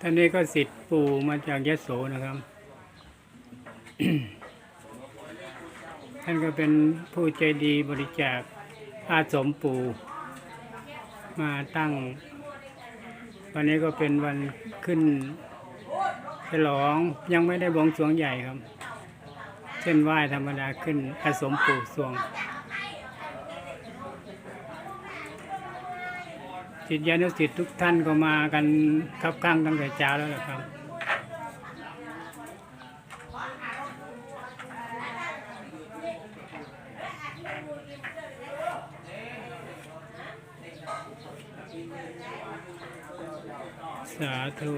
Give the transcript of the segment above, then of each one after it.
ท่านนี้ก็สิทธิ์ปู่มาจากยะโสนะครับ ท่านก็เป็นผู้ใจดีบริจาคอาสมปู่มาตั้ง วันนี้ก็เป็นวันขึ้นฉลองยังไม่ได้บวงสรวงใหญ่ครับ เช่นไหว้ธรรมดาขึ้นอาสมปู่สวง ศิษยานุศิษย์ทุกท่านก็มากันครับข้างตั้งแต่เช้าแล้วล่ะครับสาธุ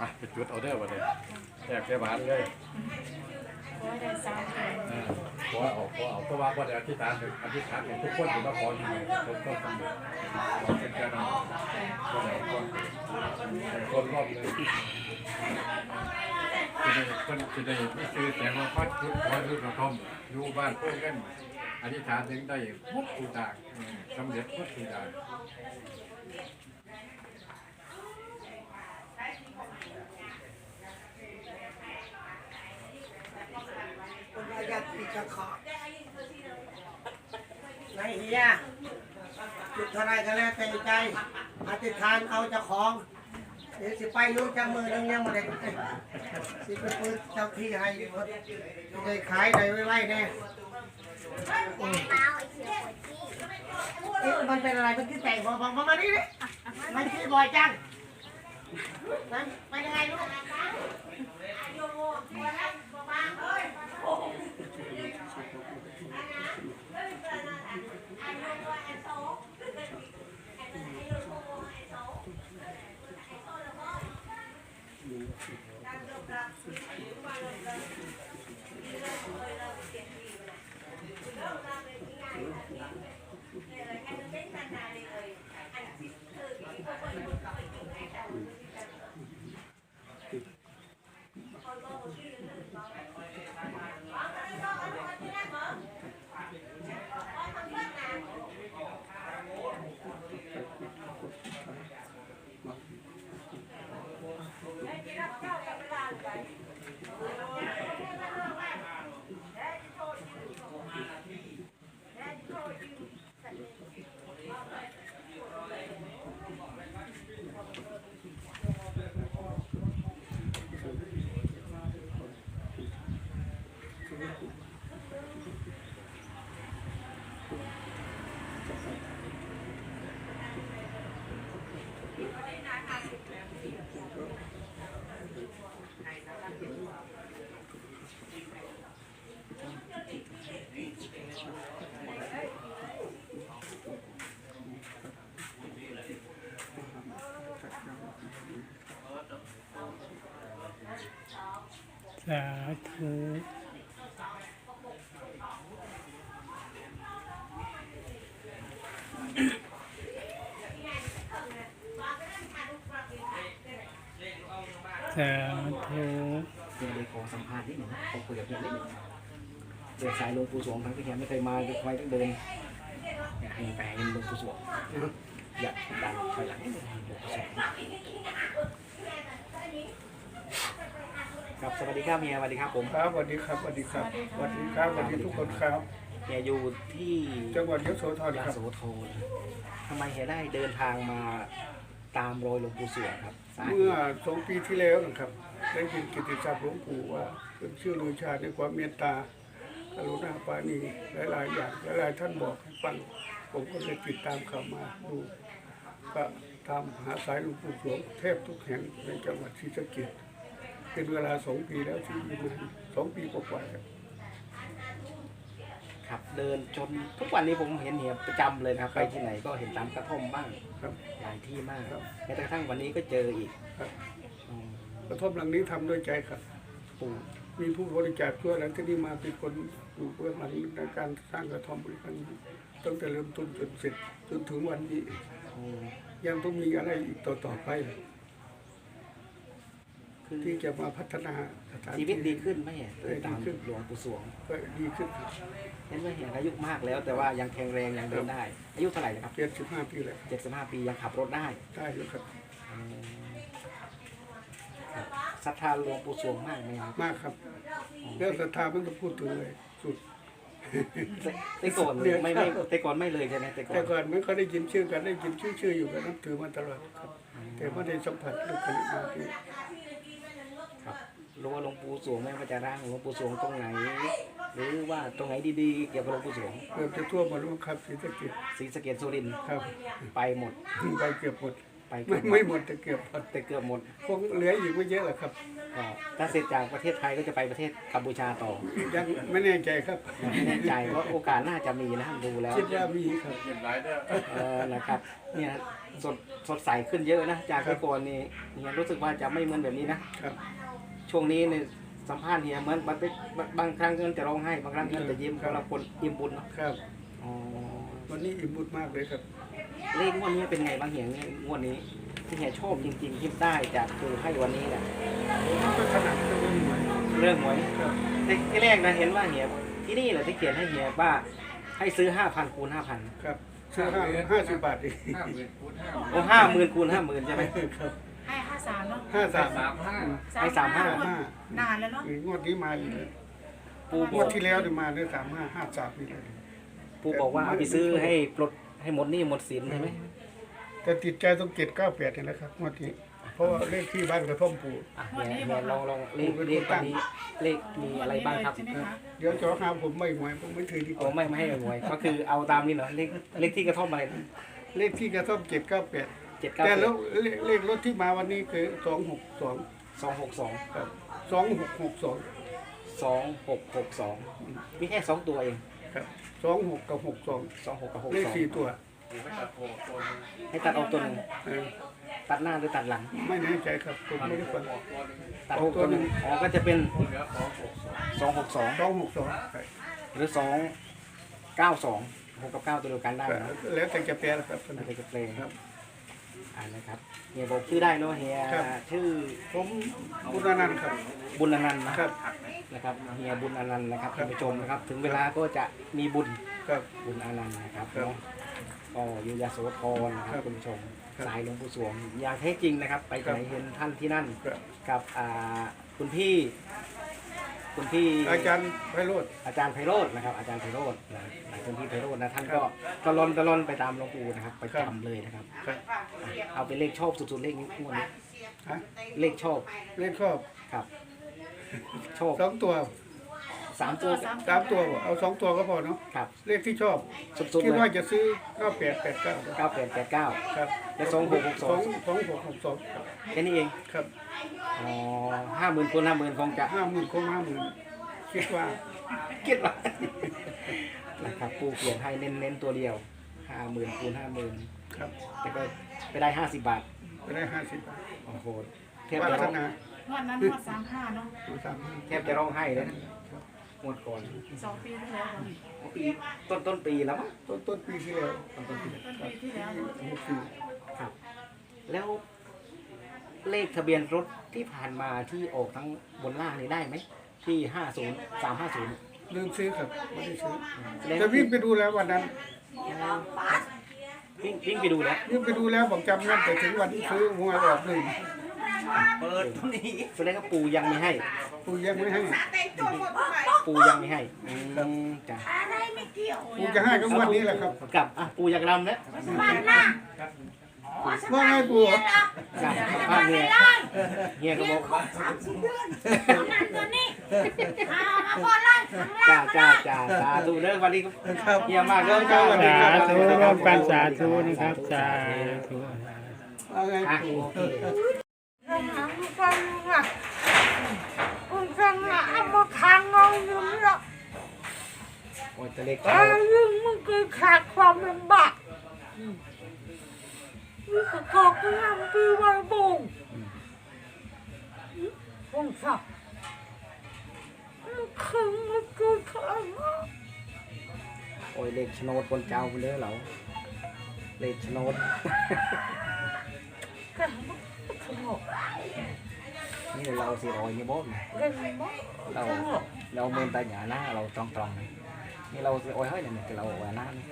อะไปจุดเอาได้อวันนี้แจกแค่บาทเลย โอ้ได้สามคนเออขอเอาขอเอาเพราะว่าวันอธิษฐานถึงอธิษฐานของทุกคนอยู่มาขออยู่ทุกคนสำเร็จขอเป็นแค่นั้นก็ได้คนคนรอบเลยจะได้คนจะได้ไม่ซื้อแต่ว่าพัดพุทธขอรุกกระทอมอยู่บ้านพวกกันอธิษฐานถึงได้พุทธทุกอย่างเออสำเร็จพุทธทุกอย่าง คนอายัดปี จะขอในเฮียจุดเท่าไรก็แล้วแต่ใจ อธิษฐานเอาเจ้าของ เดี๋ยวสิไปอยุ่จังมือนึงยังมาได้สิไปปืนเจ้าที่ให้หมดจะได้ขายได้ไว้แน่มันเป็นอะไรมันที่แต่งพอฟังมาดิมันที่บ่อยจังนั่นไปยังไงลูก สาธุสาธุเดี๋ยวเลยขอสัมภาษณ์นิดหนึ่งขอคุยกับเฮียนิดหนึ่งเดินสายหลวงปู่สวงทั้งที่เฮียไม่เคยมาเลยคอยต้องเดินอยากให้ไปเห็นหลวงปู่สวงอยากดังถอยหลังนิดหนึ่งหลวงปู่สวง ครับสวัสดีครับเฮียสวัสดีครับผมครับสวัสดีครับสวัสดีครับสวัสดีครับสวัสดีทุกคนครับเฮียอยู่ที่จังหวัดยโสธรยาครับโสธรทำไมเฮียได้เดินทางมาตามรอยหลวงปู่สวงครับสาเหเมื่อตุสองปีที่แล้วนะครับ ได้ยินกิตติศัพท์หลวงปู่ว่าเป็นชื่อลือชาในความเมตตากรุณาปราณีหลายๆอย่างหลายๆท่านบอกให้ฟังผมก็เลยติดตามข่าวมาดูก็ตามหาสายหลวงปู่สวงแทบทุกแห่งในจังหวัดศรีสะเกษ เป็นเวลาสองปีแล้วที่อยู่มาสองปีกว่าๆครับครับเดินจนทุกวันนี้ผมเห็นเฮียประจำเลยนะครับ ไปที่ไหนก็เห็นตามกระท่อมบ้างครับ หลายที่มากครับ แม้กระทั่งวันนี้ก็เจออีกครับอืมกระท่อมหลังนี้ทำด้วยใจครับ ปู่มีผู้บริจาคช่วยแล้วที่นี่มาเป็นคนอยู่เบื้องหลังในการสร้างกระท่อมบริการตั้งแต่เริ่มต้นจนเสร็จจนถึงวันนี้โอ้ยังต้องมีอะไรอีกต่อต่อๆไป คือที่จะมาพัฒนาสถานชีวิตดีที่ขึ้นไหมเฮียเออดีตามขึ้นหลวงปู่สวงก็ดีขึ้นครับเห็นว่าเฮียอายุมากแล้ว แต่ว่ายังแข็งแรงยังเดินได้ อายุเท่าไหร่นะครับเจ็ดสิบห้าปีแล้วเจ็ดสิบห้าปียังขับรถได้ได้อยู่ครับครับศรัทธาหลวงปู่สวงมากไหมครับมากครับเรื่องศรัทธามันก็พูดถึงเลยสุดแต่แต่ก่อนเนี่ยไม่ไม่แต่ก่อนไม่เลยใช่ไหมแต่ก่อแต่นก่อนไม่ค่อยได้ยินชื่อกันได้ยินชื่อชื่ออยู่กันนับถือมาตลอดครับ แต่ไม่ได้สัมผัสลึกขนาดนี้ค รับรู้ว่าหลวงปู่สวงไม่ว่าจะร่างหลวงปู่สวงตรงไหน หรือว่าตรงไหนดีๆเกี่ยวกับหลวงปู่สวงเกือบจะทั่วหมดแล้วครับศรีสะเกษศรีสะเกดสุรินทร์ครับไปหมดไปเกือบหมดไปเกืไม่อบหมไม่ดหมดแต่เกือบหมดแต่เกือบหมดคงเหลืออีกไม่เยอะหรอกครับ ก็ถ้าเสร็จจากประเทศไทยก็จะไปประเทศกัมพูชาต่อยังไม่แน่ใจครับไม่แน่ใจว่าโอกาสน่าจะมีนะดูแล้ว คิดว่ามีครับเห็นหลายเด้อเออนะครับ เนี่ยสดสดใสขึ้นเยอะนะ จากเมื่อก่อนนี่เนี่ยรู้สึกว่าจะไม่เหมือนแบบนี้นะครับ ช่วงนี้เนี่ยสัมภาษณ์เนี่ยเหมือนบางบางบางครั้งก็จะร้องไห้บางครั้งก็จะยิ้มครับสำหรับคนอิ่มบุญเนาะครับอ๋อวันนี้อิ่มบุญมากเลยครับ เลขงวดนี้เป็นไงบ้างเหียงงวดนี้ที่เหียชอบจริงๆที่ได้จากคือให้วันนี้เนี่ยผมก็ถนัดเรื่องหวยเรื่องหวยครับที่ที่แรกนะเห็นว่าเหียที่นี่แหละที่เขียนให้เหียว่าให้ซื้อห้าพันคูณห้าพันครับซื้อห้าห้าสิบบาทเองห้าหมื่นคูณห้าโอ้ห้าหมื่นคูณห้าหมื่นใช่ไหมครับให้ห้า สามเนาะห้าสามสามห้าให้สามห้าห้านานแล้วเนาะงวดนี้มาอีกแล้วปูบงอวดกที่แล้วเนี่ยมาเนี่ยสามห้าห้าสามนี่เลยปูบอกว่าเอาไปซื้อให้ปลดให้หมดหนี้หมดสินใช่ไหมแต่ติดใจต้องเจ็ดเก้าแปดนี่แหละครับงวดนี้เพราะว่าเลขที่บ้านกระท่อมปู่อะเนี่ยเนี่ยลองลองเลขเลขตอนนี้เลขมีอะไรบ้างครับใช่ไหมคะเดี๋ยวจะหาผมไม่หวยผมไม่ถือดีกโอ้ว่าไม่ไม่ให้หวยก็คือเอาตามนี้เหรอเลขเลขที่กระท่อมอะไรเลขที่กระท่อมเจ็ดเก้าแปด เจ็ดเก้าแต่แล้วเลขเลขรถที่มาวันนี้คือสองหกสองสองหกสองครับสองหกหกสองสองหกหกสองมีแค่สองตัวเองครับสองหกกับหกสองสองหกกับหกเลขสองสี่ตัวไม่ตัดโผล่ตัวนึงให้ตัดออกตัวหนึ่งเออตัดหน้าหรือตัดหลัง ไม่แน่ใจครับผมไม่ได้ฟังออกตัวนึงตัดหกตัวหนึ่งอ๋อก็จะเป็นตัวเหลือสองหกสองสองหกสองสองหกสองหรือสองเก้าสองหกกับเก้าตัวเดียวกันได้เนอะแล้วแต่จะแปลครับไม่ได้จะเพลงครับ อ่านะครับเฮียบอกชื่อได้เนอะเฮียครับ ชื่อผมบุญอนันต์ครับ บุญอนันต์นะครับนะครับเฮียบุญอนันต์นะครับครัท่าบ นผู้ชมนะครับ ถึงเวลาก็จะมีบุญครับ บุญอนันต์นะครับครับเนาะก็อยู่ยาโสธรนะคครัรับบคุณผู้ชมครับสายหลวงปู่สวงอย่างแท้จริงนะครับ ไปครับไหนเห็นท่านที่นั่นครับ กับอ่าคุณพี่ คุณพี่อาจารย์ไพโรธอาจารย์ไพโรจน์นะครับ อาจารย์ไพโรจน์นะคุณพี่ไพโรจน์นะท่านครัก็บตะลอนตะลอนไปตามหลวงปู่นะครับไปครับจำเลยนะครับครับ เอาเป็นเลขชอบสุดๆเลขนี้งวดนี้ฮะเลขชอบเลขครอบครับชอบสองตัว สามตัวสามสามตัวบ่เอาสองตัวก็พอเนาะครับ เลขที่ชอบสุดๆคิดเลว่ายจะซื้อเก้าแปดแปดเก้าเก้าแปดแปดเก้า ครับและสองหกหกสองสองหกหกสองครับแค่นี้เอง ครับอ๋อห้าหมื่นคนห้าหมื่นคงจะห้าหมื่นคงห้าหมื่นคิดว่าคิดว่านะครับปูเขียนให้เน้นเน้นๆตัวเดียวห้าหมื่นคูณห้าหมื่นครับแต่ก็ไปได้ห้าสิบบาท ไปได้ห้าสิบบาทโอ้โห แทบวาจะสร้องนาวันนั้นว่าสามห้าเนาะ สามห้าแทบจะร้องไห้เลยนะ หมดก่อนสองปีที่แล้วเนาะปีต้นต้นปีแล้วมั้งต้นต้นปีที่แล้วต้นต้นปีต้นปีที่แล้วเนอะหกสี่ครับ แล้วเลขทะเบียนรถที่ผ่านมาที่ออกทั้งบนล่างนี่ได้ไหมที่ห้าศูนย์สามห้าศูนย์ลืมซื้อครับไม่ได้ซื้อแล้วจะวิ่งไปดูแล้ววันนั้นวิ่งวิ่งไปดูแล้ววิ่งไปดูแล้วผมจำแม่นแต่ถึงวันที่ซื้อหวยออกหนึ่งเปิดตรงนี้แสดงว่าปูยังไม่ให้ กูยังไม่ให้ปูยังไม่ให้อืมจ้ะกูจะให้ก็งวันนี้แหละครับ กลับอะปูอยากรำแล้วว่าไงปูกลับบ้านเฮียเฮียก็บอกจ้าจ้าจ้าสาธุเด้อวันนี้ก็ครับ เฮียมากเด้อจ้าสวัสดีคสารับธุร่วมกันสาธุนะครับสาธุ ว่าไงอะปูโอเคคุณ โอ้ยตะเล็กอายุมันคือขาดความลำบากนี่ก็กอกงามปีวันบงฟงศักดิ์มันคึงมันคือข้างโอ้ยเลขโฉนดบนเจ้าไปเลยเหรอเลขโฉนดกันมันสงบ นี่เราสี่ร้อยยี่โมง gần bó เราเราเมินตาหยาหน้าเราตรงตรงนี่เราสี่ร้อยเฮ้ยเนี่ยเราว่าหน้านี่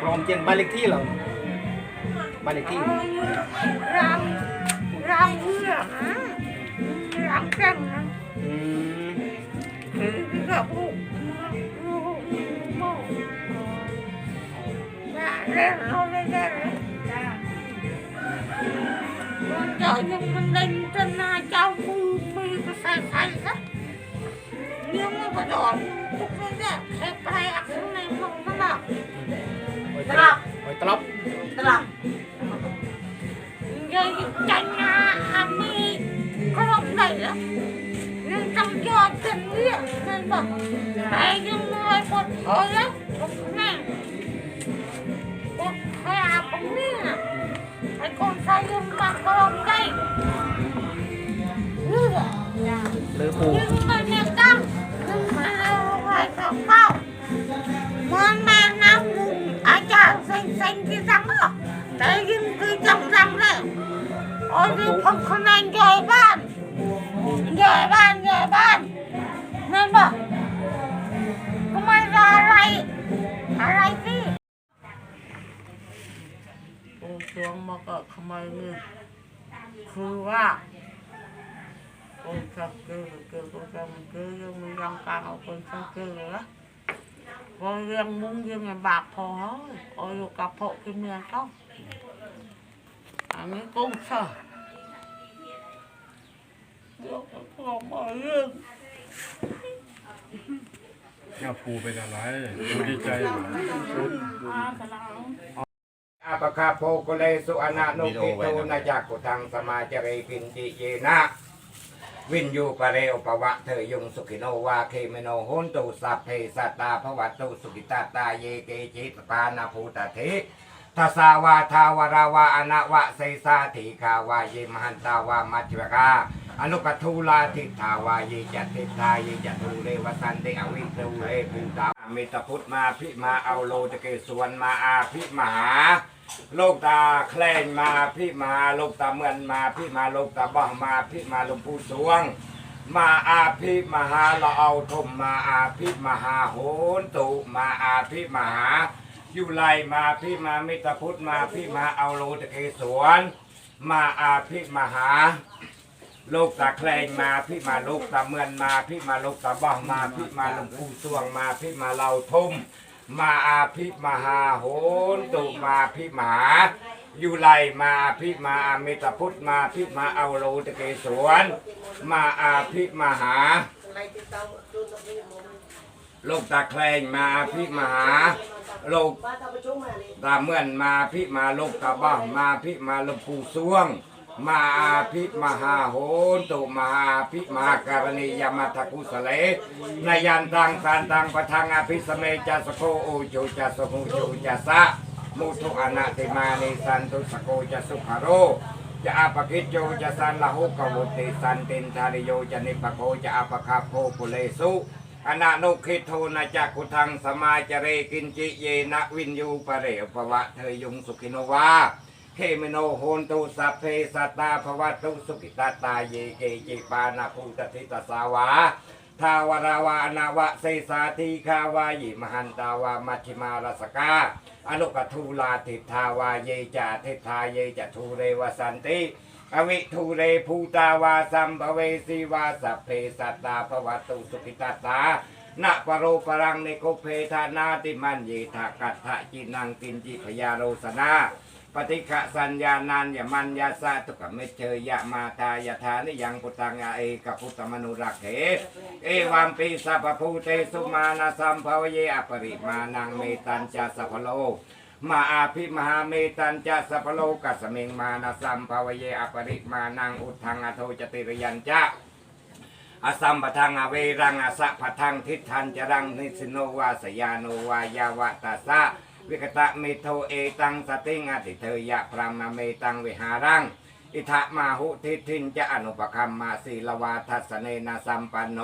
พร้อมเจียนบ้านเลขที่เราบ้านเลขที่ ram ram vừa ram căng อืม gặp bụng lên nó lên lên trời nhưng mình lên trên cháu bu mi cái sai sai đó nhưng mà phải đòi lúc đó ra khép tay ăn cái này không có nào โอ้ยตลบโอ้ เลยจันาอามีครบเลยเหรอยังจำยอดกันเรียกกันบอกไปยังรวยหมดพอแล้วแม่ปวดแผลผมนี่ยไอ้คนใช้ยังมากรองได้เลือดหรือปูยืงมันยังตั้งยังมาเอาไว้กับเป้ามันมาน้ำมุงอาจารย์เซ็งเซ็งที่สังหรอแต่ยิ่ง ôi đi không không anh dời ban dời ban dời ban nên mà không ai ra lại lại đi ปูสวงมาก็ทำไมนี่คือว่าปูชักเกลือเกลือปูชักเกลือยังมียังกลางเอาคนชักเกลือละพอเรื่องมุ้งเรื่องไงบากพอโอ้ยอยู่กับพวกที่เมืองเขาอันนี้กุ้งเช่ เดี๋ยวก็พอมาเรื่องย่าปูเป็นอะไรปูดีใจเหรออาปะคาโพกเลสุอนานุกิโตนาจักกุทังสมาจเรกินจิเยนะวินยูปะเรวปะวะเธอยุงสุขิโนวาเคมโนโหนตุสัพเพสัตตาภวัตตุสุขิตาตาเยเกจิตปานาภูตเททัสาวาทาวราวาอนะวะเซสาธิคาวาเยมหันตาวามัจจวกา อนุกัทูลาทิทาวาเยจัตติทาเยจัตุเรวสันเตอวิตูเรภูตาเมตพุทธมาพิมาเอาโลตะเกสวนมาอาพิมหา โลกตาแคลงมาพี่มาโลกตาเมือนมาพี่มาโลกตาบ้องมาพี่มาลงปู่สวง มาอาภิมหาละเอาทมมาอาภิมหาโหนตุมาอาภิมหาอยู่ไลมาพี่มามิตรพุทธมาพี่มาเอาโลตะเกสวนมาอาภิมหา ลูกตาแคลงมาพี่มาโลกตาเมือนมาพี่มาโลกตาบ้องมาพี่มาหลวงปู่สวงมาพี่มาเราทุ่มมาอาภิมหาโหนตุมาพิมหาอยู่ไลมาพิมาอมิตรพุทธมาพิมาเอาโลตะเกสวนมาอาภิมหาในที่เตาจุดตะกี้ผมโลกตาแคลงมาพิมหาโลกตาเมื่อนมาพิมาโลกตาบ้ามาพิมาลวงปู่วง มาอาภิมหาโหนตุมหาภิมหาการณียมัทกุสเลนยันตังสานตังปะทังอภิสเมจัสโกโอจูจัสโกจูจัสะมุทุอนาติมานิสันตุสโกจัสุขโรจะอาปกิจโยจะสันละหุกวุติสันตินทาริโยจะนิปโกจะอาปคาโพกุเลสุอนานุคิโทนาจักุทังสมาจเรกินจิเยนะวินยูปะเรภวะเธยยุงสุขิโนวา เฮมิโนโหนตุสัพเพสัตตาภวตุสุขิตาตาเยเกจิปานาภูตติตสาวาทาวราวานาวะเซสาธิคาวายิมหันตาวามัชิมารสกาอนุกทูลาทิทาวาเยจาทิทาเยจทูเรวสันติอวิทูเรภูตาวาสัมภเวสีวาสัพเพสัตตาภวัตุสุขิตาตานะปโรปรังในโกเพธานาติมันเยทากัตถะจินังกินจิพยาโรสนา ปฏิฆะสัญญานันยมันยาสะตุกะเมเชยยะมาทายาทานิยังพุทธังอาเอกพุทธมนุรักเขเอวัมปีสัพพูเตสุมานาสัมภวเยอปริมานังเมตัญจสัพพโลมาอาภิมหาเมตัญจะสัพโลกัสมิงมานาสัมภวเยอปริมานังอุทังอโทจติรยัญจะอสัมปทังอเวรังอสะปทังทิฏฐันจรังนิสโนวาสยาโนวายาวะตัสสะ วิกตะเมโทเอตังสติงอติเทยะพรามเมตังวิหารัง อิทะมาหุทิทินจะอนุปคัมมาสีลวาทัสสเนนะสัมปันโน